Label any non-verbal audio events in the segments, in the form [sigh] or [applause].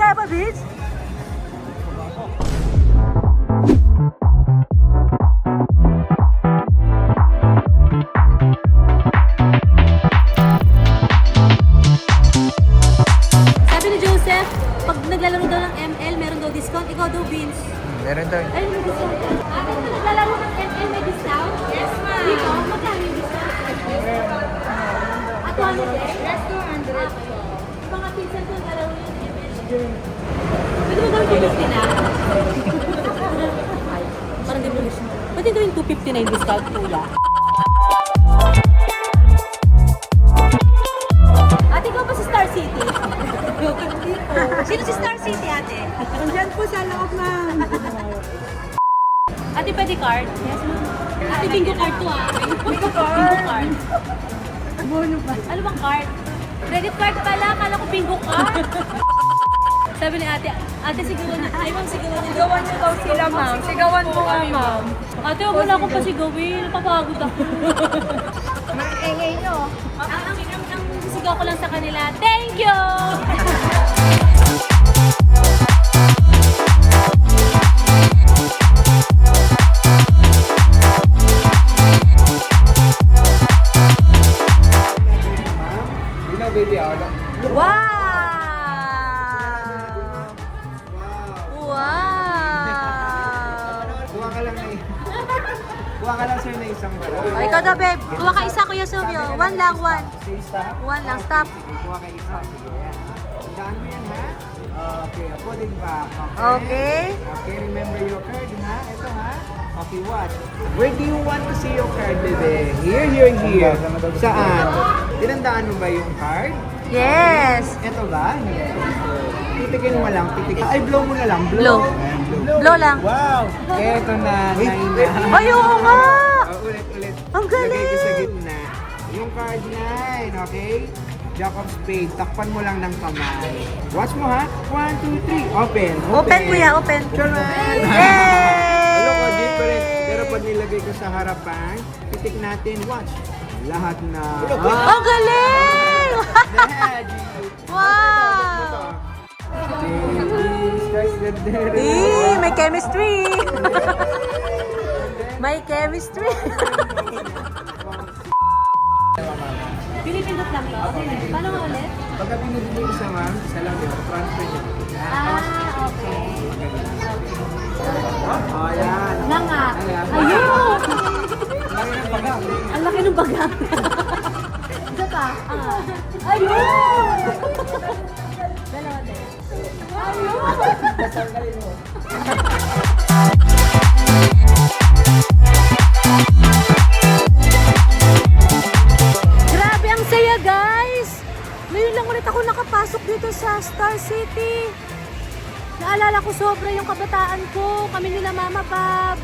kaya pa, bitch? Sabi ni Joseph, pag naglalaro daw ng ML, meron daw discount. Ikaw daw, Vince. Meron daw. Ay, may discount. Ah, kung naglalaro ng ML, may discount? Yes, ma'am. Dito, magkano yung discount? At 200 eh? Yes, 200 Pwede mo gawin 250 na? Parang di mo gusto. Pwede gawin 250 na yung discount, kuya. Ate, ikaw ba sa Star City? Sino si Star City, ate? Andyan po sa loob, ma'am. Ate, pwede card? Yes, ma'am. Ate, bingo card to ah. Bingo card? Bingo card. Bono pa. Ano bang card? Credit card pala. Akala ko bingo card. Sabi ni ate, ate sigawan niya. Ay, ma'am, sigawan niya. Sigawan niyo daw sila, ma'am. Sigawan mo nga, ma'am. Ate, huwag mo na akong pasigawin. Napapagod ako. Maingay nyo. ang, ang, ang, ang sisigaw ko lang sa kanila, thank! You lang, one. One lang, stop. Kuha ka isa. Sige, yan. Tandaan mo yan, ha? Okay, putting back. Okay. Okay, remember your card, ha? Ito, ha? Okay, what? Where do you want to see your card, bebe? Here, here, here. Saan? Tinandaan mo ba yung card? Yes! Ito ba? Yes. Titikin mo lang, titikin. Ay, blow mo na lang. Blow. Blow lang. Wow! Eto na, naina. Ay, oo nga! Oh, ulit, ulit. Ang galing! Lagay ko sa gitna. Yung card 9, okay? Jack of Spades. Takpan mo lang ng kamay. Watch mo ha. 1, 2, 3. Open. Open, kuya, open. Charan! Yay! Alam ko, different. Pero pag nilagay ko sa harapan, titik natin. Watch. Lahat na. Ang galing! [laughs] Wow! Eh, may chemistry! may chemistry! Lang nga ulit? Pagka binibili ko sa ma'am, isa lang yun. Transfer niya. Ah, okay. Oh, yan. Na nga. Ayan. Ayun! Ang laki ng baga. Isa pa. Ah. Ayun! Dalawa din. Ayun! Ulit ako nakapasok dito sa Star City. Naalala ko sobra yung kabataan ko, kami nila Mama Pab,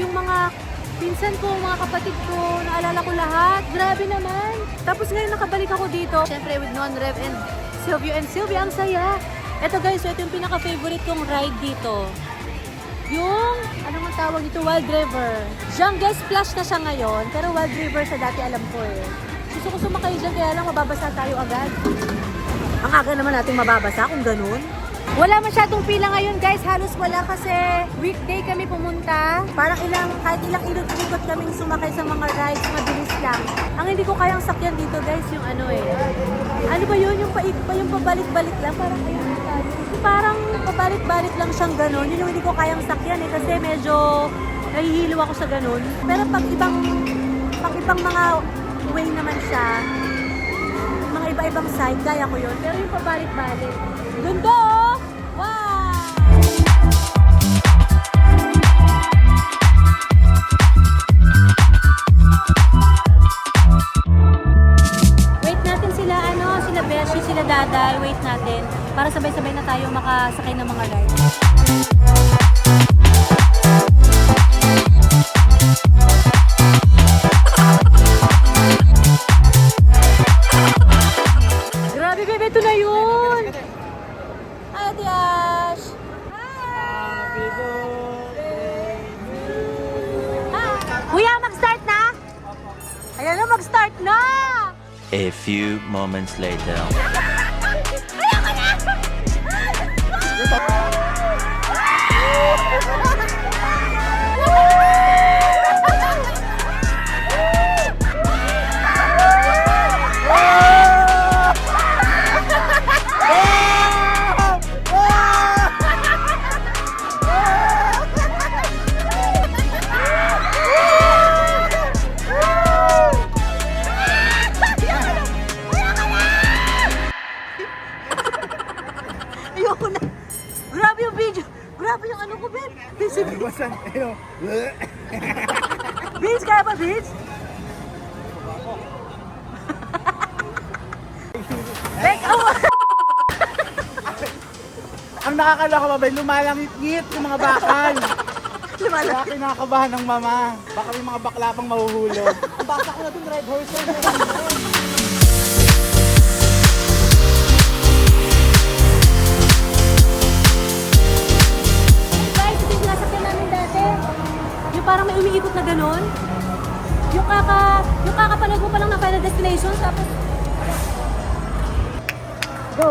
yung mga pinsan ko, mga kapatid ko, naalala ko lahat. Grabe naman. Tapos ngayon nakabalik ako dito. Siyempre with Non-Rev and Silvio and Sylvia, ang saya. Ito guys, ito yung pinaka-favorite kong ride dito. Yung, ano nga tawag dito, Wild River. Jungle Splash na siya ngayon, pero Wild River sa dati alam ko eh. Gusto ko sumakay dyan, kaya lang mababasa tayo agad. Ang aga naman natin mababasa kung ganun. Wala masyadong pila ngayon guys, halos wala kasi weekday kami pumunta. Parang ilang, kahit ilang ilot-ikot kaming sumakay sa mga rides, mabilis lang. Ang hindi ko kayang sakyan dito guys, yung ano eh. Ano ba yun? Yung, pa, yung pabalik-balik lang, parang ayun tayo. Parang pabalik-balik lang siyang ganun. Yun yung hindi ko kayang sakyan eh, kasi medyo nahihilo ako sa ganun. Pero pag ibang, pag ibang mga way naman siya, iba-ibang side, kaya ko yun. Pero yung pabalik-balik, ganda oh! Moments later. Nakakaloka ba ba, lumalangit-ngit yung mga bakal. [laughs] lumalaki. Kaya kinakabahan ng mama. Baka may mga bakla pang mahuhulog. [laughs] Basa ko na dun, Red Horse. Guys, ito yung sinasakyan namin dati. Yung parang may umiikot na ganun. Yung kaka, yung kakapanood mo pa lang ng Final Destination, tapos... Go,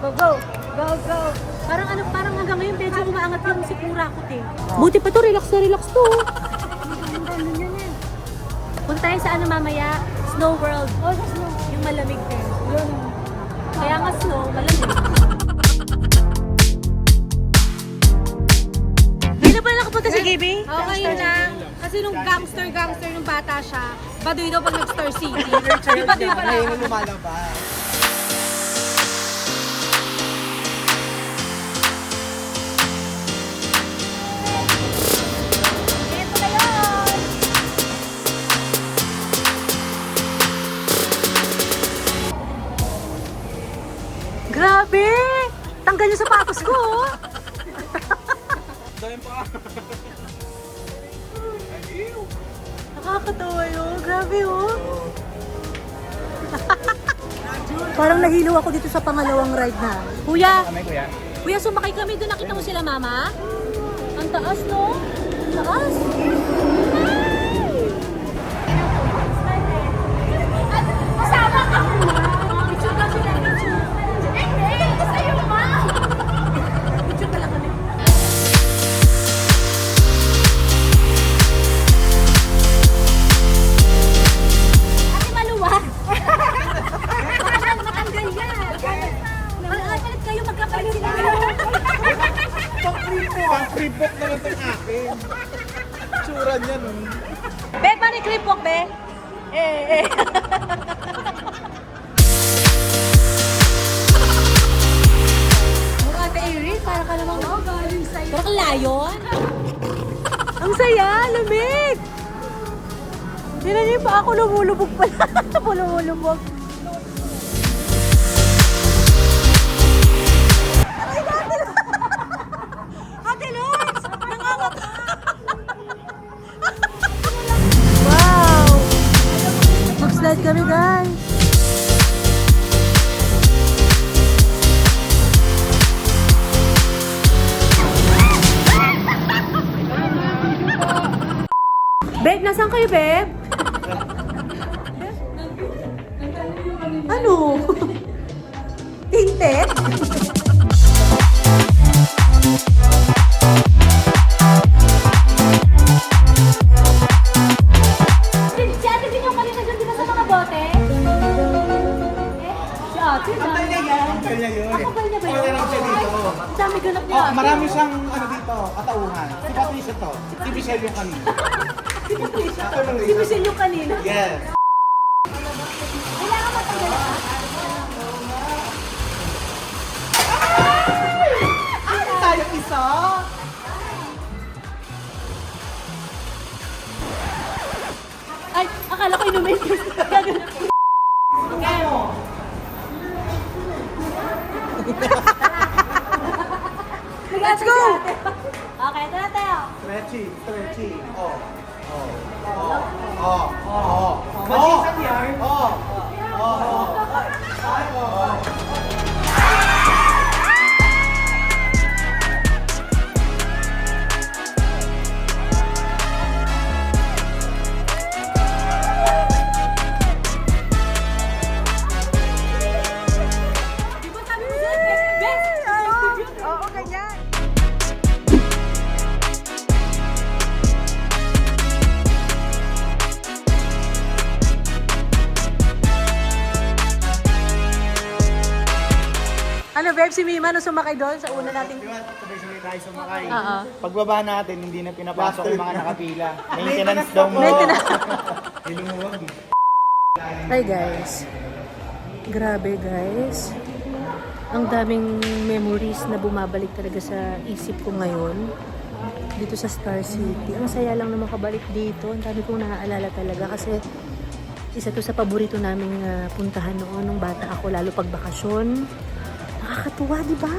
go, go, go, go. Parang ano, parang hanggang ngayon medyo umaangat yung si Kurakot eh. Buti pa to, relax na relax to. Punta tayo sa ano mamaya, Snow World. Oh, sa Snow. Yung malamig din. Kaya nga snow, malamig. Hindi na pala nakapunta si Gaby? Okay lang. Kasi nung gangster-gangster nung bata siya, baduy daw pag nag-Star City. Di baduy pala ako. lumalabas. Grabe oh. [laughs] Parang nahilo ako dito sa pangalawang ride na. Kuya, Kami, kuya. kuya sumakay kami doon. Nakita mo sila mama? Ang taas no? Taas. Be? Eh, eh. Mukha ka Iris, para ka namang oh, galing sa'yo. Para kang layon. [laughs] Ang saya, lamig. Tignan niyo pa ako lumulubog pala. [laughs] lumulubog. Dito. Ang dami ganap niya. Oh, marami siyang ano dito, katauhan. Si Patricia to. Si Michelle yung kanina. Si Patricia. Si Michelle yung kanina. Yes. Kailangan matanggal ka? Ay, tayo isa! Ay, akala ko inumin. Gagano. Let's go! Okay, ito na tayo. Stretchy, stretchy. Oh. Oh. Oh. Oh. Oh. Mag-isang yarn? Oh. Oh. Babe, si Mima, nung sumakay doon sa una nating... Sabay-sabay tayo sumakay. Oo. Pagbaba natin, hindi na pinapasok yung mga nakapila. [laughs] Maintenance daw mo. Maintenance. [laughs] Ilumuwag eh. Hi guys. Grabe guys. Ang daming memories na bumabalik talaga sa isip ko ngayon. Dito sa Star City. Ang saya lang na makabalik dito. Ang dami kong naaalala talaga kasi isa to sa paborito naming ah, puntahan noon nung bata ako, lalo pag bakasyon. Nakakatuwa, di ba?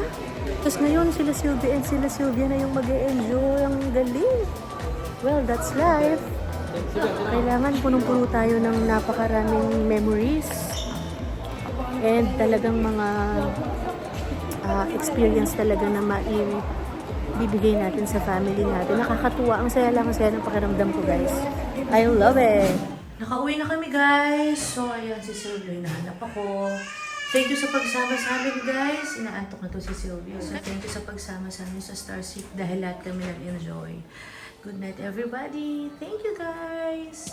Tapos ngayon, sila Sylvia and sila Sylvia na yung mag enjoy Ang galing. Well, that's life. Kailangan punong-puno tayo ng napakaraming memories and talagang mga ah, experience talaga na mai bibigay natin sa family natin. Nakakatuwa. Ang saya lang, ang saya ng pakiramdam ko, guys. I love it. Nakauwi na kami, guys. So, ayan, si Sylvia, hinahanap ako. Thank you sa pagsama sa amin, guys. Inaantok na to si Sylvia. So, thank you sa pagsama sa amin sa Star City dahil lahat kami nag-enjoy. Good night, everybody. Thank you, guys.